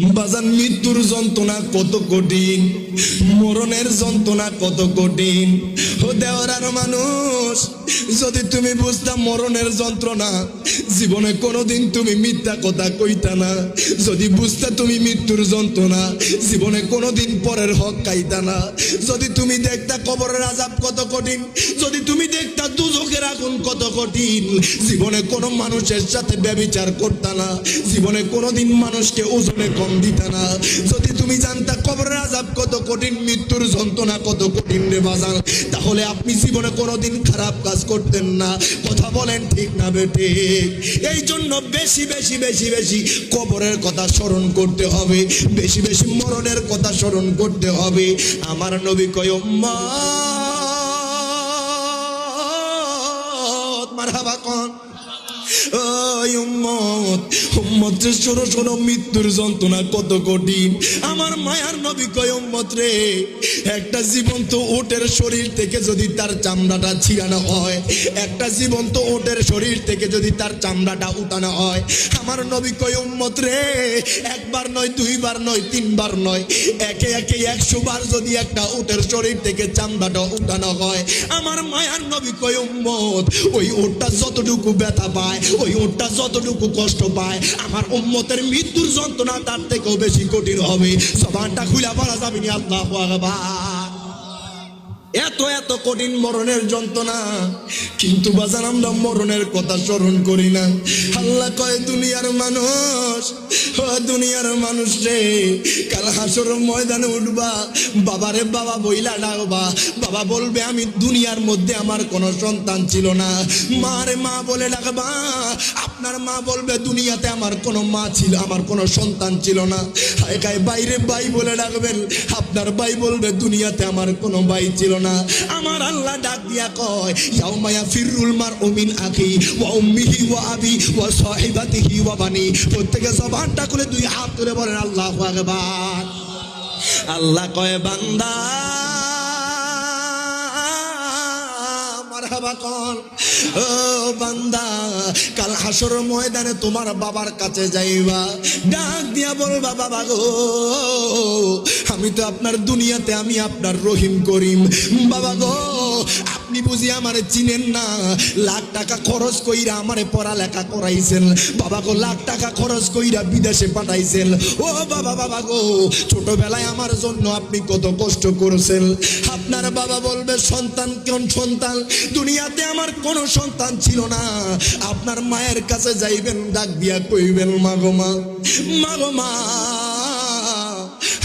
বাজান মৃত্যুর যন্ত্রণা কত কঠিন? মরণের যন্ত্রণা কত কঠিন? ও দেওয়ার মানুষ যদি তুমি বুঝতাম মরণের যন্ত্রণা, জীবনে কোনোদিন তুমি মিথ্যা কথা কইতা না। যদি বুঝতে তুমি মৃত্যুর যন্ত্রণা, জীবনে কোনোদিন পরের হক খাইতা না। যদি তুমি দেখতা কবরের আজাব কত কঠিন, যদি তুমি দেখতা দুজকের আগুন কত কঠিন, জীবনে কোনো মানুষের সাথে ব্যবিচার করতা না। জীবনে কোনোদিন মানুষকে ওজনে কম দিতা না। যদি তুমি জানতা কঠিন মৃত্যুর যন্ত্রণা কত কঠিন রে বাজান? তাহলে আপনি জীবনে কোনোদিন খারাপ কাজ করতেন না। কথা বলেন ঠিক না বেটে এই জন্য বেশি বেশি বেশি বেশি কবরের কথা স্মরণ করতে হবে। বেশি বেশি মরণের কথা স্মরণ করতে হবে। আমার নবী কয় মা মারহাবা কোন। উম্মত শোনো মৃত্যুর যন্ত্রণা কত কঠিন। আমার মায়ার নবী কয়, উম্মত রে, একটা ওটের শরীর থেকে যদি তার হয়, একটা ওটের শরীর থেকে যদি তার উঠানো হয়, আমার রে, একবার নয়, দুইবার নয়, তিনবার নয়, একে একে একশো বার যদি একটা উটের শরীর থেকে চামড়াটা উঠানো হয়, আমার মায়ার নবী কয়, উম্মত, ওই ওটটা যতটুকু ব্যথা পায় ওই ওটটা যতটুকু কষ্ট পায়, আমার উম্মতের মৃত্যুর যন্ত্রণা তার থেকেও বেশি কঠিন হবে। সবানটা খুলে পড়া যাবে নি, আল্লাহ আকবার। এত এত কঠিন মরণের যন্ত্রণা। কিন্তু বাজান, আমরা মরণের কথা স্মরণ করি না। আল্লাহ কয়, দুনিয়ার মানুষ দুনিয়ার মানুষ রে, কাল হাসর ময়দানে উঠবা। বাবারে, বাবা বইলা ডাকবা। বাবা বলবে, আমি দুনিয়ার মধ্যে আমার কোনো সন্তান ছিল না। মা রে, মা বলে ডাকবা, আপনার মা বলবে, দুনিয়াতে আমার কোনো মা ছিল, আমার কোনো সন্তান ছিল না। কায় বাইরে ভাই বলে ডাকবেন, আপনার ভাই বলবে, দুনিয়াতে আমার কোনো ভাই ছিল না। আমার আল্লাহ ডাক দিয়া কয় ইয়াউমায়া ফিরুল মার ওমিন আকি ওয়া উম্মিহি ওয়া আবি ওয়া সাহিবাতিহি ওয়া বানি। প্রত্যেকে জবানটা খুলে দুই হাত ধরে বলেন, আল্লাহু আকবার। আল্লাহ কয়, বান্দা মারহাবা কন ও বান্দা, কাল হাসর ময়দানে তোমার বাবার কাছে যাইবা। ডাক দিয়া বলবা, বাবা গো, আমি তো আপনার দুনিয়াতে, আমি আপনার রহিম করিম। বাবা গো আপনি বুঝি আমারে চিনেন না? লাখ টাকা খরচ কইরা আমারে পড়ালেখা করাইছেন। বাবা গো, লাখ টাকা খরচ কইরা বিদেশে পাঠাইছেন। ও বাবা বাবা গো, ছোটবেলায় আমার জন্য আপনি কত কষ্ট করেছেন। আপনার বাবা বলবে, সন্তান কোন সন্তান? দুনিয়াতে আমার কোনো সন্তান ছিল না। আপনার মায়ের কাছে যাইবেন, ডাক দিয়া কইবেন মাগো মা মাগো মা।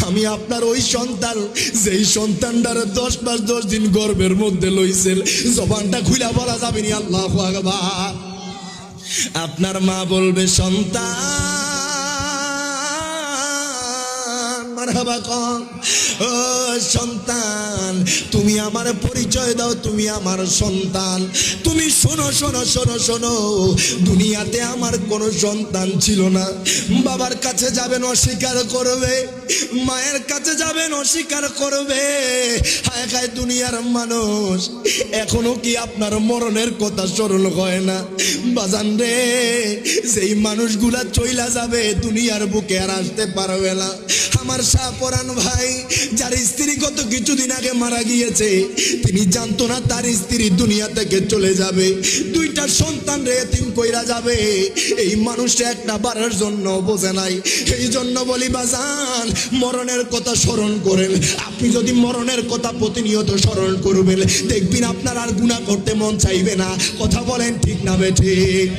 আমি আপনার ওই সন্তান, যেই সন্তানটার দশ মাস, দশ দিন গর্বের মধ্যে লইছেন, জবানটা খুলে বলা যাবেনি, আল্লাহ আপনার মা বলবে, সন্তান মারহাবা কন ও সন্তান, তুমি আমার পরিচয় দাও, তুমি আমার সন্তান। তুমি শোনো শোনো শোনো শোনো, দুনিয়াতে আমার কোনো সন্তান ছিল না। বাবার কাছে যাবেন অস্বীকার করবে, মায়ের কাছে যাবেন অস্বীকার করবে। হায় খায় দুনিয়ার মানুষ, এখনও কি আপনার মরণের কথা স্মরণ হয় না? বাজান রে সেই মানুষগুলা চইলা যাবে, দুনিয়ার বুকে আর আসতে পারবে না। আমার শাহপরান ভাই, যার স্ত্রী গত কিছুদিন আগে মারা গিয়েছে। তিনি জানতো না তার স্ত্রী দুনিয়া থেকে চলে যাবে। দুইটা সন্তান রে, তিন কইরা যাবে। এই মানুষটা একটা বারের জন্য বোঝে নাই। এই জন্য বলি, বাজান, মরণের কথা স্মরণ করেন। আপনি যদি মরণের কথা প্রতিনিয়ত স্মরণ করবেন, দেখবেন আপনার আর গুণা করতে মন চাইবে না। কথা বলেন ঠিক না বে ঠিক?